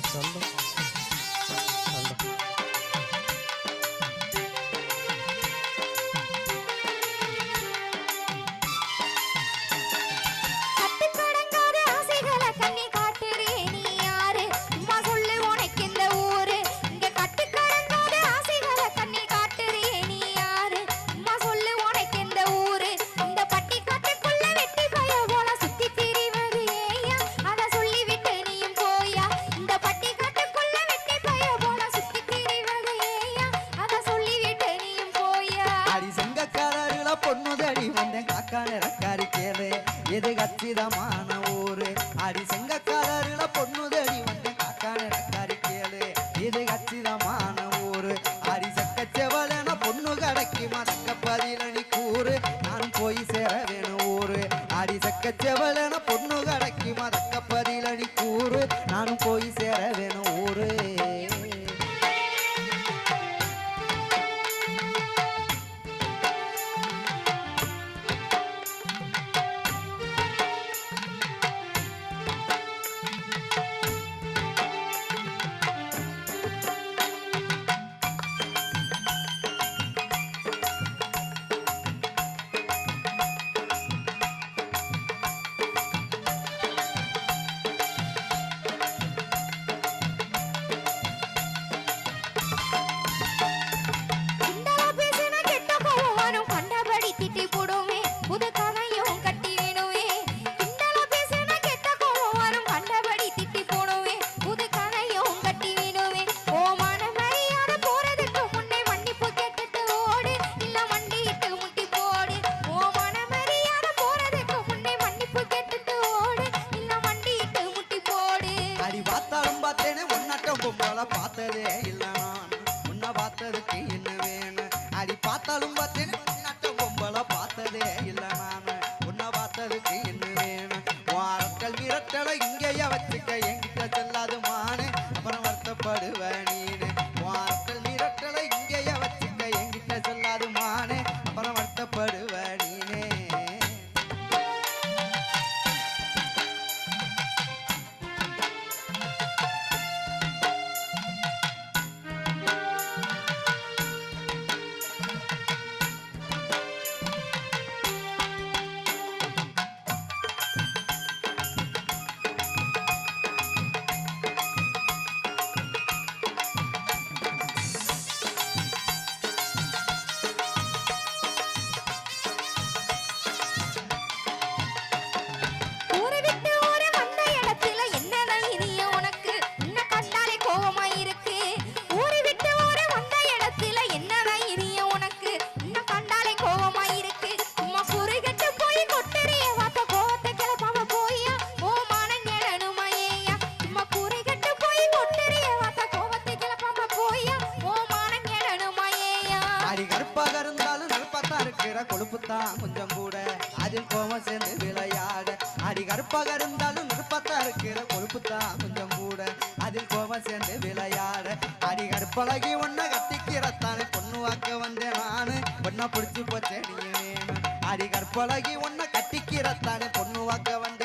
December. ஓடி வந்தேன் காக்கால ரக்காரி கேளு. இது கச்சிதமான ஊரு? அடி செங்க கலருல பொண்ணு தேடி வந்தேன் காக்கால ரக்காரி கேளு. இது கச்சிதமான ஊரு? அடி செக்க செவலன பொண்ணு கடைக்கு மதக்க பதிலணி கூறு. நான் போய் சேர வேணும் ஊரு. அடி செக்க செவலன பொண்ணு கடைக்கு மதக்க பதிலணி கூறு. நான் உன்னாட்டம் பார்த்ததே இல்ல நான் உன்னை பார்த்ததுக்கு என்ன வேணும் அடி பார்த்தாலும் பார்த்தேனே உன்னாட்டம் பொம்பளை பார்த்ததே இல்ல நான் உன்னை பார்த்ததுக்கு என்ன வேணும் வாரத்தல் மிரட்டலை இங்கேயே வச்சுக்க எங்கிட்ட செல்லாது மானு அப்புறம் வருத்தப்படுவேன். கொஞ்சம் கூட. அதில் கோவம் சேர்ந்து விளையாட. அடி கருப்பாக இருந்தாலும் நெருப்பாத்தான் இருக்கிற கொழுப்புத்தான் கொஞ்சம் கூட. அதில் கோவம் சேர்ந்து விளையாட. அடி கருப்பழகி ஒன்ன கட்டிக்கிறத்தானே பொண்ணு வாக்க வந்தேன் நானு. பொண்ணை பிடிச்சி போச்சேன் நீ வேணும் அடி கற்பழகி ஒன்ன கட்டிக்கிறத்தானே பொண்ணு வாக்க வந்தேன்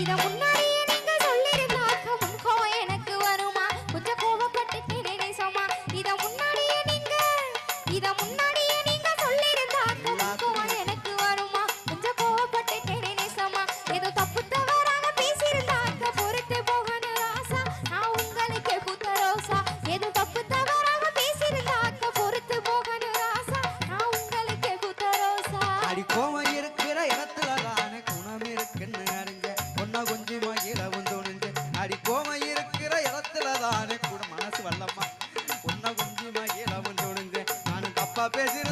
vida bonita. நானும் தப்பா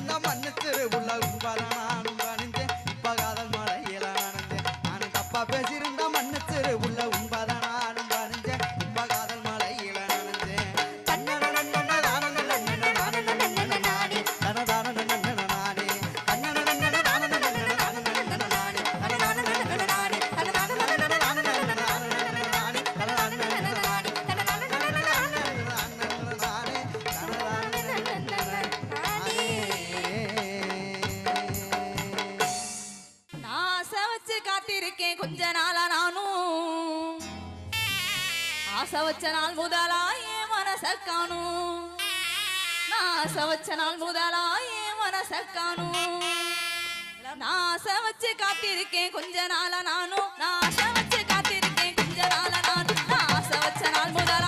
ஆசை வச்ச நாள் முதலாயே மனச காணும். நான் ஆசை வச்ச நாள் முதலாயே மனச காணும். நான் ஆசை வச்சு காத்திருக்கேன் கொஞ்ச நாள நானும். நான் வச்சு காத்திருக்கேன் கொஞ்ச நாள நானும். நான் ஆசை முதலா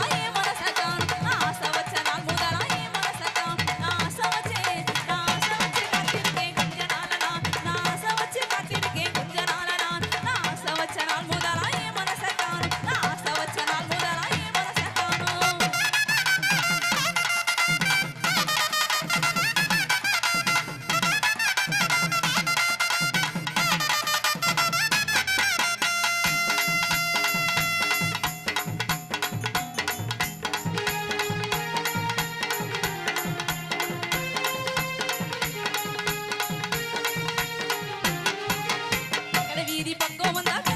I'm not.